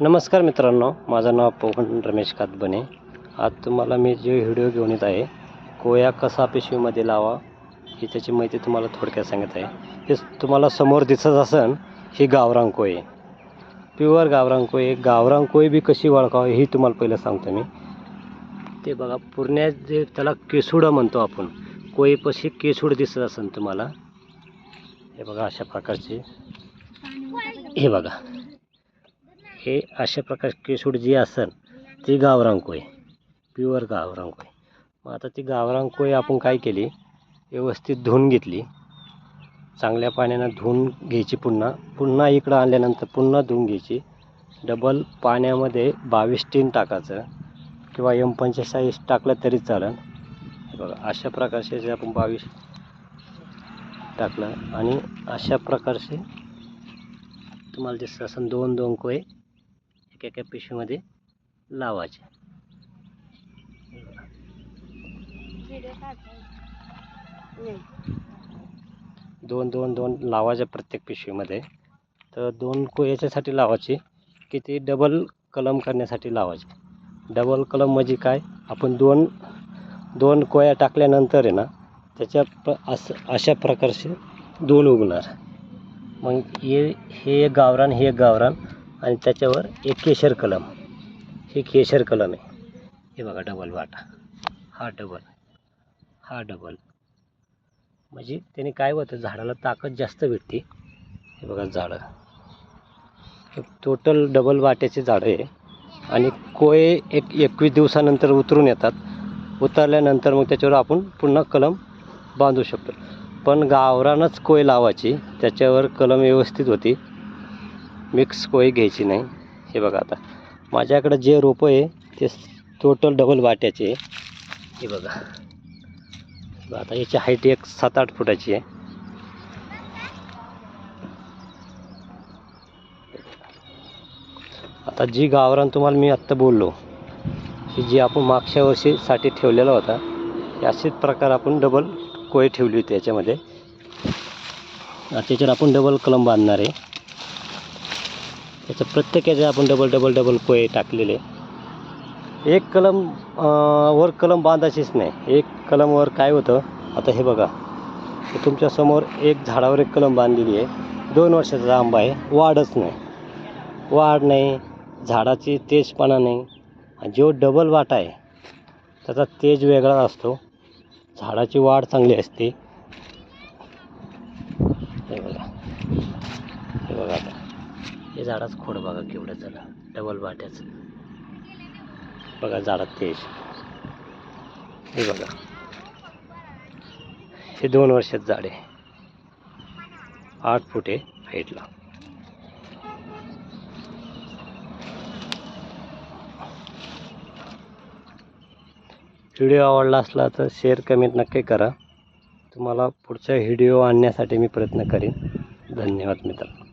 नमस्कार मित्रांनो माझं नाव पवन रमेश कातबने. आज तुम्हाला मी जे व्हिडिओ घेऊन येत आहे कोया कसा पिशवीमध्ये लावा ही त्याची माहिती तुम्हाला थोडक्यात सांगत आहे. हे तुम्हाला समोर दिसत असन ही गावरांग कोय. प्युअर गावरांग कोय गावरांग कोय बी कशी ओळखावं हे तुम्हाला पहिलं सांगतो मी. ते बघा पुरण्यात जे त्याला केसुडा म्हणतो आपण कोयपाशी केसूड दिसत असेल तुम्हाला. हे बघा अशा प्रकारचे. हे बघा. हे अशा प्रकार केसूड जी असेल ती गावरांकोय प्युअर गावरांकोय मग आता ती गावरांकोय आपण काय केली? व्यवस्थित धुवून घेतली. चांगल्या पाण्यानं धुवून घ्यायची पुन्हा पुन्हा इकडं आणल्यानंतर पुन्हा धुवून घ्यायची. डबल पाण्यामध्ये बावीस टीन टाकायचं किंवा एम पंचेचाळीस टाकलं तरी चालेल बघा अशा प्रकारचे जे आपण बावीस टाकलं आणि अशा प्रकारचे तुम्हाला दिसत असेल दोन दोन कोय एका एका पिशवीमध्ये लावायचे. दोन दोन दोन लावायचे प्रत्येक पिशवीमध्ये. तर दोन कोय याच्यासाठी लावायची की ती डबल कलम करण्यासाठी लावायची. डबल कलम म्हणजे काय? आपण दोन दोन कोया टाकल्यानंतर आहे ना त्याच्या प असं अशा प्रकारचे दोन उगणार. मग हे हे एक गावरान हे एक गावरान. आणि त्याच्यावर एक केशर कलम. हे केशर कलम आहे. हे बघा डबल वाटा. हा डबल हा डबल म्हणजे त्याने काय होतं झाडाला ताकद जास्त भेटते. हे बघा झाडं. टोटल डबल वाट्याचे झाडं आहे. आणि कोळे एक एकवीस दिवसानंतर उतरून येतात. उतरल्यानंतर मग त्याच्यावर आपण पुन्हा कलम बांधू शकतो. पण गावरानच कोय लावायची त्याच्यावर कलम व्यवस्थित होती. मिक्स कोळी घ्यायची नाही. हे बघा आता. माझ्याकडं जे रोपं आहे ते टोटल डबल वाट्याचे आहे. हे बघा. आता याची हाईट एक सात आठ फुटाची आहे. आता जी गावरान तुम्हाला मी आत्ता बोललो की जी आपण मागच्या वर्षीसाठी ठेवलेला होता असेच प्रकार आपण डबल कोय ठेवली होती याच्यामध्ये. त्याच्यावर आपण डबल कलम बांधणार आहे. त्याचं प्रत्येक याचे आपण डबल डबल डबल कोय टाकलेले. एक कलम वर कलम बांधायचीच नाही. एक कलमवर काय होतं? आता हे बघा. तुमच्यासमोर एक झाडावर एक कलम बांधलेली आहे. दोन वर्षाचा आंबा आहे. वाढच नाही. वाढ नाही. झाडाची तेजपणा नाही. आणि जो डबल वाटा आहे त्याचा तेज वेगळा असतो. झाडाची वाढ चांगली असते. हे बघा. हे बघा आता. हे झाडाचं खोड बघा केवढं झालं. डबल वाट्याचं. बघा झाडात तेज. हे बघा. हे दोन वर्षात झाड आहे. आठ फूट आहे हाईटला व्हिडिओ आवडला असला तर शेअर कमेंट नक्की करा. तुम्हाला पुढचा व्हिडिओ आणण्यासाठी मी प्रयत्न करीन. धन्यवाद मित्रांनो.